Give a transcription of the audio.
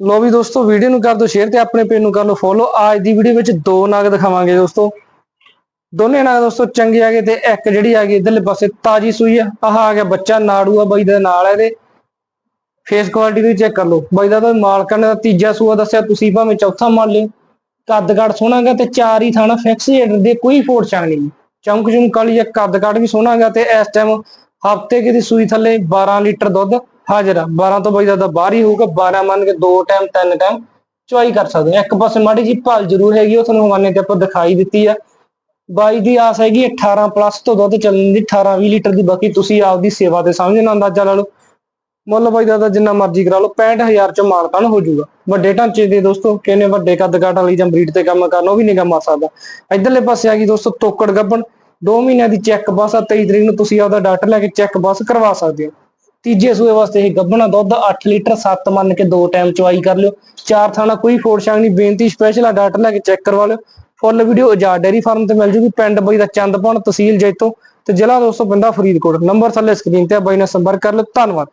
ਲੋ ਵੀ ਦੋਸਤੋ ਵੀਡੀਓ ਨੂੰ ਕਰ ਦਿਓ ਸ਼ੇਅਰ ਤੇ ਆਪਣੇ ਪੇਜ ਨੂੰ ਕਰ ਲਓ ਫੋਲੋ ਅੱਜ ਦੀ ਵੀਡੀਓ ਵਿੱਚ ਦੋ ਨਾਗ ਦਿਖਾਵਾਂਗੇ ਦੋਸਤੋ। ਦੋਨੇ ਨਾਗ ਦੋਸਤੋ ਚੰਗੇ ਆ ਗਏ ਤੇ ਇੱਕ ਜਿਹੜੀ ਆਗੀ ਇਧਰਲੇ ਪਾਸੇ ਤਾਜੀ ਸੂਈ ਆ। ਆਹ ਆ ਗਿਆ ਬੱਚਾ ਨਾੜੂ ਆ ਬਾਈ ਦੇ ਨਾਲ ਇਹਦੇ। ਫੇਸ ਕੁਆਲਿਟੀ ਵੀ ਚੈੱਕ ਕਰ ਲਓ। ਬਾਈ ਦਾ ਤਾਂ ਮਾਲਕਾਂ ਨੇ ਤੀਜਾ ਸੂਆ ਦੱਸਿਆ, ਤੁਸੀਂ ਭਾਵੇਂ ਚੌਥਾ ਮੰਨ ਲਿਓ। ਕੱਦ ਕਾਠ ਸੋਹਣਾਗਾ ਤੇ ਚਾਰ ਹੀ ਥਾਣਾ ਫਿਕਸ ਰੇਟ ਦੇ, ਕੋਈ ਫੋੜ ਛਾਣ ਨਹੀਂ। ਚਮਕ ਚਮਕ ਵਾਲੀ ਆ ਕੱਦ ਵੀ ਸੋਹਣਾਗਾ ਤੇ ਇਸ ਟਾਈਮ ਹਫ਼ਤੇ ਕੀ ਦੀ ਸੂਈ ਥੱਲੇ 12 ਲੀਟਰ ਦੁੱਧ। ਹਾਜ਼ਰ ਆ। 12 ਤੋਂ ਬਾਈ ਦਾ ਬਾਹਰ ਹੀ ਹੋਊਗਾ। 12 ਮੰਨ ਕੇ ਦੋ ਟਾਈਮ ਤਿੰਨ ਟਾਈਮ ਚੁਆਈ ਕਰ ਸਕਦੇ ਹੋ ਇੱਕ ਪਾਸੇ ਮਾੜੀ ਜੀ ਭਲ ਜ਼ਰੂਰ ਹੈਗੀ ਉਹ ਤੁਹਾਨੂੰ ਹਵਾਨੇ ਤੇ ਆਪਾਂ ਦਿਖਾਈ ਦਿੱਤੀ ਆ। ਬਾਈ ਦੀ ਆਸ ਹੈਗੀ 18 ਪਲੱਸ ਤੋਂ ਦੁੱਧ ਚੱਲਣ ਦੀ 18 20 ਲੀਟਰ ਦੀ। ਬਾਕੀ ਤੁਸੀਂ ਆਪਦੀ ਸੇਵਾ ਤੇ ਸਮਝਣਾ ਅੰਦਾਜ਼ਾ ਲਾ ਲਓ। ਮੁੱਲ ਬਾਈ ਦਾ ਜਿੰਨਾ ਮਰਜ਼ੀ ਕਰਾ ਲਓ 65000 ਚ ਮਾਲਕਾਨ ਹੋ ਜਾਊਗਾ। ਵੱਡੇ ਢਾਂਚੇ ਦੇ ਦੋਸਤੋ, ਕਿਹਨੇ ਵੱਡੇ ਕੱਦ ਕਾਠ ਵਾਲੀ ਜਾਂ ਬਰੀਡ ਤੇ ਕੰਮ ਕਰਨ, ਉਹ ਵੀ ਨਿਗਾ ਮਾਰ ਸਕਦਾ। ਇਧਰਲੇ ਪਾਸੇ ਆ ਗਈ ਦੋਸਤੋ, ਤੋਕੜ ਗੱਬਣ 2 ਮਹੀਨਿਆਂ ਦੀ ਚੈੱਕ ਬਾਸ ਆ 23 ਤਰੀਕ ਨੂੰ ਤੁਸੀਂ ਆਪਦਾ ਡਾਕਟਰ ਲੈ ਕੇ ਚੈੱਕ ਬਾਸ ਕਰਵਾ ਸਕਦੇ ਹੋ। ਤੀਜੇ ਸੂਏ ਵਾਸਤੇ ਇਹ ਗੱਭਣਾ ਦੁੱਧ 8 ਲੀਟਰ 7 ਮੰਨ ਕੇ ਦੋ ਟਾਈਮ ਚਵਾਈ ਕਰ ਲਿਓ। ਚਾਰ ਥਾਣਾ ਕੋਈ ਫੋੜ ਛਾਂਗ ਨਹੀਂ, ਬੇਨਤੀ ਸਪੈਸ਼ਲ ਆ, ਡਾਕਟਰ ਲੈ ਕੇ ਚੈੱਕ ਕਰਵਾ ਲਿਓ। Full video Azad dairy farm ਤੇ ਮਿਲ ਜੂਗੀ, ਪਿੰਡ ਬਈ ਦਾ ਚੰਦਪਣ ਤਹਿਸੀਲ ਜੈਤੋ ਤੇ ਜ਼ਿਲ੍ਹਾ ਦੋਸਤੋ ਬੰਦਾ ਫਰੀਦਕੋਟ। ਨੰਬਰ ਥੱਲੇ ਸਕਰੀਨ ਤੇ ਬਾਈ ਨਾਲ ਸੰਪਰਕ ਕਰ ਲਿਓ। ਧੰਨਵਾਦ।